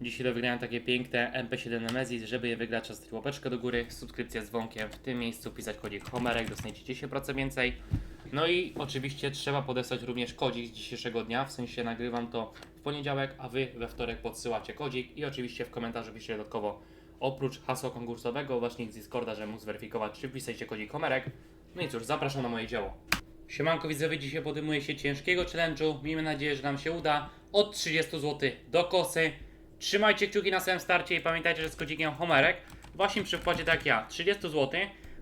Dzisiaj do wygrania takie piękne MP7 Nemesis, żeby je wygrać zostawić łapeczkę do góry, subskrypcję z dzwonkiem, w tym miejscu pisać kodzik Homerek, dostaniecie 10% więcej. No i oczywiście trzeba podesłać również kodzik z dzisiejszego dnia, w sensie nagrywam to w poniedziałek, a wy we wtorek podsyłacie kodzik i oczywiście w komentarzu piszecie dodatkowo oprócz hasła konkursowego właśnie z Discorda, że mógł zweryfikować, czy wpisajcie kodzik Homerek. No i cóż, zapraszam na moje dzieło. Siemanko widzowie, dzisiaj podejmuje się ciężkiego challenge'u. Miejmy nadzieję, że nam się uda. Od 30 zł do kosy. Trzymajcie kciuki na samym starcie i pamiętajcie, że z kodzikiem Homerek właśnie przy wkładzie tak ja 30 zł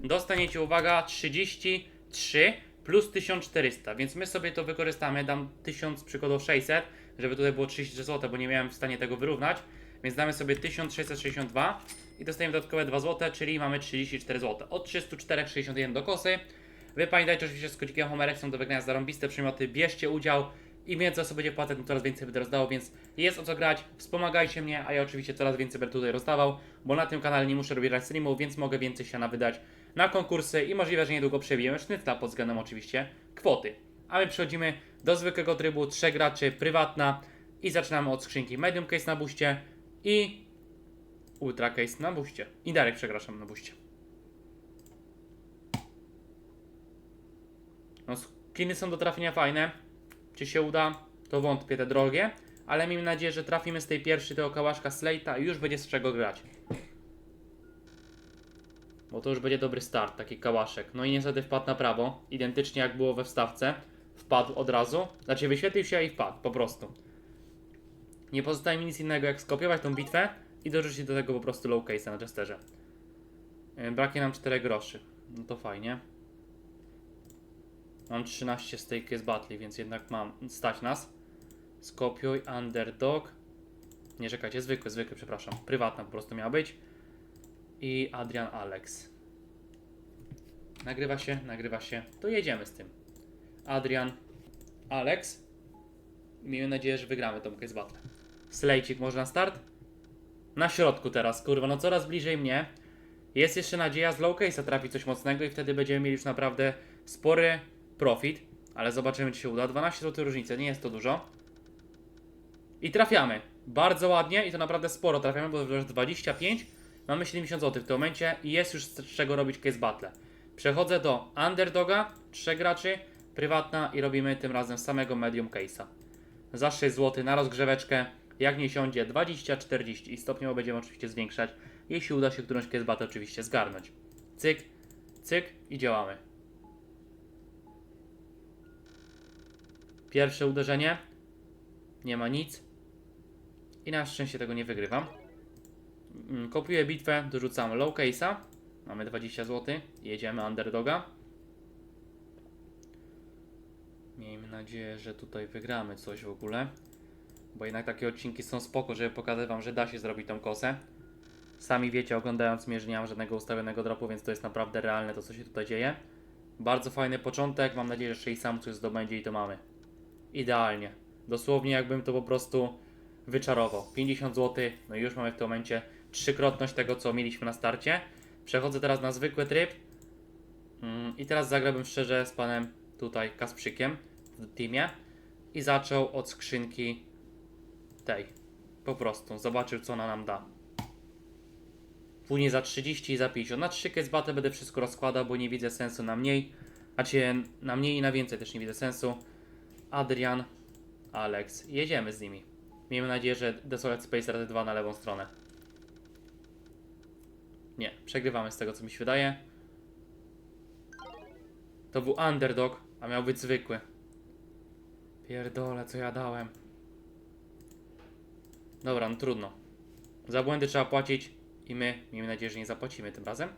dostaniecie, uwaga, 33 plus 1400, więc my sobie to wykorzystamy, dam 1000 przykładowo 600, żeby tutaj było 33 zł, bo nie miałem w stanie tego wyrównać, więc damy sobie 1662 i dostajemy dodatkowe 2 zł, czyli mamy 34 zł. Od 304,61 do kosy. Wy pamiętajcie oczywiście z kodzikiem Homerek są do wygrania zarąbiste przymioty, bierzcie udział. Im więcej osób będzie płacać, tym coraz więcej będę rozdawał, więc jest o co grać. Wspomagajcie mnie, a ja oczywiście coraz więcej będę tutaj rozdawał, bo na tym kanale nie muszę robić live streamów, więc mogę więcej się wydać na konkursy i możliwe, że niedługo przebijemy sznytla pod względem oczywiście kwoty. A my przechodzimy do zwykłego trybu, trzech graczy, prywatna i zaczynamy od skrzynki Medium Case na buście i Ultra Case na buście. I Darek przepraszam na buście. No, skiny są do trafienia fajne. Czy się uda? To wątpię, te drogie. Ale miejmy nadzieję, że trafimy z tej pierwszej tego kałaszka Slate'a i już będzie z czego grać. Bo to już będzie dobry start, taki kałaszek. No i niestety wpadł na prawo, identycznie jak było we wstawce. Wpadł od razu. Znaczy wyświetlił się i wpadł, po prostu. Nie pozostaje mi nic innego jak skopiować tą bitwę i dorzucić do tego po prostu low case na Jesterze. Yy, Braknie nam 4 groszy. No to fajnie. Mam 13 z tej Case Battle, więc jednak mam stać nas. Skopiuj, underdog. Nie czekajcie, zwykły, zwykły, przepraszam. Prywatna po prostu miała być. I Adrian Alex. Nagrywa się, nagrywa się. To jedziemy z tym. Adrian Alex. Miejmy nadzieję, że wygramy tą Case Battle. Slejcik, może na start? Na środku teraz, kurwa, no coraz bliżej mnie. Jest jeszcze nadzieja z low case'a trafi coś mocnego i wtedy będziemy mieli już naprawdę spory profit, ale zobaczymy czy się uda. 12 zł różnicy, nie jest to dużo. I trafiamy. Bardzo ładnie i to naprawdę sporo trafiamy, bo już 25, mamy 70 zł w tym momencie i jest już z czego robić case battle. Przechodzę do underdoga, 3 graczy, prywatna i robimy tym razem samego medium case'a. Za 6 zł na rozgrzeweczkę, jak nie siądzie 20, 40 i stopniowo będziemy oczywiście zwiększać, jeśli uda się którąś case battle oczywiście zgarnąć. Cyk, cyk i działamy. Pierwsze uderzenie. Nie ma nic. I na szczęście tego nie wygrywam. Mm, Kopiuję bitwę, dorzucam low case'a. Mamy 20 zł. Jedziemy underdoga. Miejmy nadzieję, że tutaj wygramy coś w ogóle. Bo jednak takie odcinki są spoko, żeby pokazać wam, że da się zrobić tą kosę. Sami wiecie, oglądając mnie, że nie mam żadnego ustawionego dropu, więc to jest naprawdę realne to, co się tutaj dzieje. Bardzo fajny początek. Mam nadzieję, że jeszcze i sam coś zdobędzie i to mamy. Idealnie. Dosłownie jakbym to po prostu wyczarował. 50 zł, no i już mamy w tym momencie trzykrotność tego, co mieliśmy na starcie. Przechodzę teraz na zwykły tryb. Mm, I teraz zagrałbym szczerze z panem tutaj Kasprzykiem w teamie. I zaczął od skrzynki tej. Po prostu. Zobaczył, co ona nam da. Później za 30 i za 50. Na 3 case battle będę wszystko rozkładał, bo nie widzę sensu na mniej. Znaczy na mniej i na więcej też nie widzę sensu. Adrian, Alex. Jedziemy z nimi. Miejmy nadzieję, że Desolate Space razy 2 na lewą stronę. Nie, przegrywamy z tego co mi się wydaje. To był underdog, a miał być zwykły. Pierdole, co ja dałem. Dobra, no trudno. Za błędy trzeba płacić i my, miejmy nadzieję, że nie zapłacimy tym razem.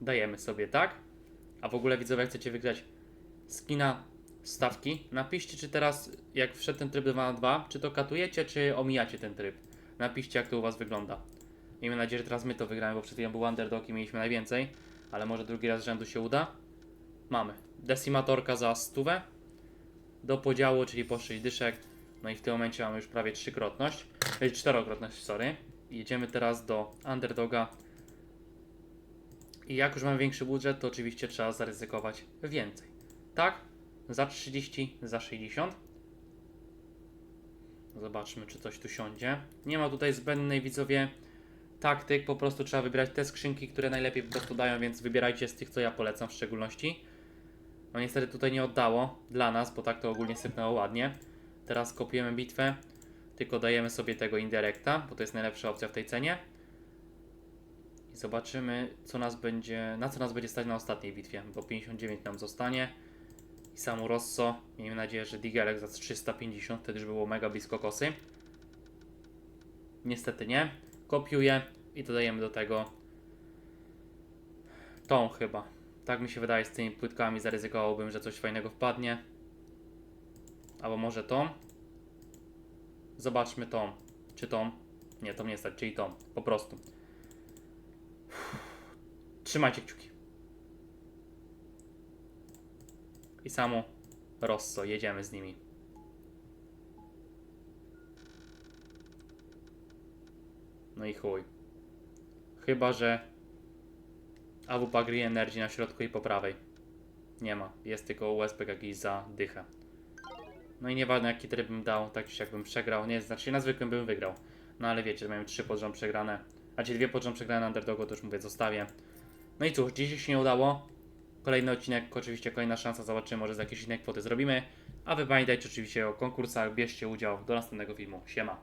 Dajemy sobie, tak? A w ogóle widzowie, chcecie wygrać skina stawki, napiszcie, czy teraz, jak wszedł ten tryb 2 na 2, czy to katujecie, czy omijacie ten tryb. Napiszcie, jak to u Was wygląda. Miejmy nadzieję, że teraz my to wygramy, bo przed chwilą był underdog i mieliśmy najwięcej, ale może drugi raz z rzędu się uda. Mamy. Decimatorka za stówę. Do podziału, czyli po 6 dyszek. No i w tym momencie mamy już prawie trzykrotność. Yy, czterokrotność, sorry. Jedziemy teraz do underdoga. I jak już mamy większy budżet, to oczywiście trzeba zaryzykować więcej. Tak? Za 30, za 60. Zobaczmy, czy coś tu siądzie. Nie ma tutaj zbędnej widzowie taktyk, po prostu trzeba wybierać te skrzynki, które najlepiej po prostu dają, więc wybierajcie z tych, co ja polecam w szczególności. No niestety tutaj nie oddało dla nas, bo tak to ogólnie sypnęło ładnie. Teraz kopiujemy bitwę, tylko dajemy sobie tego indirecta, bo to jest najlepsza opcja w tej cenie. I zobaczymy, co nas będzie, na co nas będzie stać na ostatniej bitwie, bo 59 nam zostanie. I samo Rosso, miejmy nadzieję, że Digerek za 350, wtedy już było mega blisko kosy. Niestety nie. Kopiuję i dodajemy do tego tą chyba. Tak mi się wydaje z tymi płytkami, zaryzykowałbym, że coś fajnego wpadnie. Albo może tą. Zobaczmy tą. Czy tą? Nie, to nie stać, czyli tą. Po prostu. Trzymajcie kciuki. I samo Rosso, jedziemy z nimi. No i chuj. Chyba, że AWP Green Energy na środku i po prawej. Nie ma. Jest tylko USP jakiś za dychę. No i nieważne jaki tryb bym dał, tak czy jak bym przegrał. Nie, znaczy na zwykłym bym wygrał. No ale wiecie, miałem trzy pod rząd przegrane. A ci dwie pod rząd przegrane na underdogu, to już mówię, zostawię. No i cóż, dziś się nie udało. Kolejny odcinek, oczywiście kolejna szansa, zobaczymy, może z jakiejś innej kwoty zrobimy. A wy pamiętajcie oczywiście o konkursach, bierzcie udział do następnego filmu. Siema.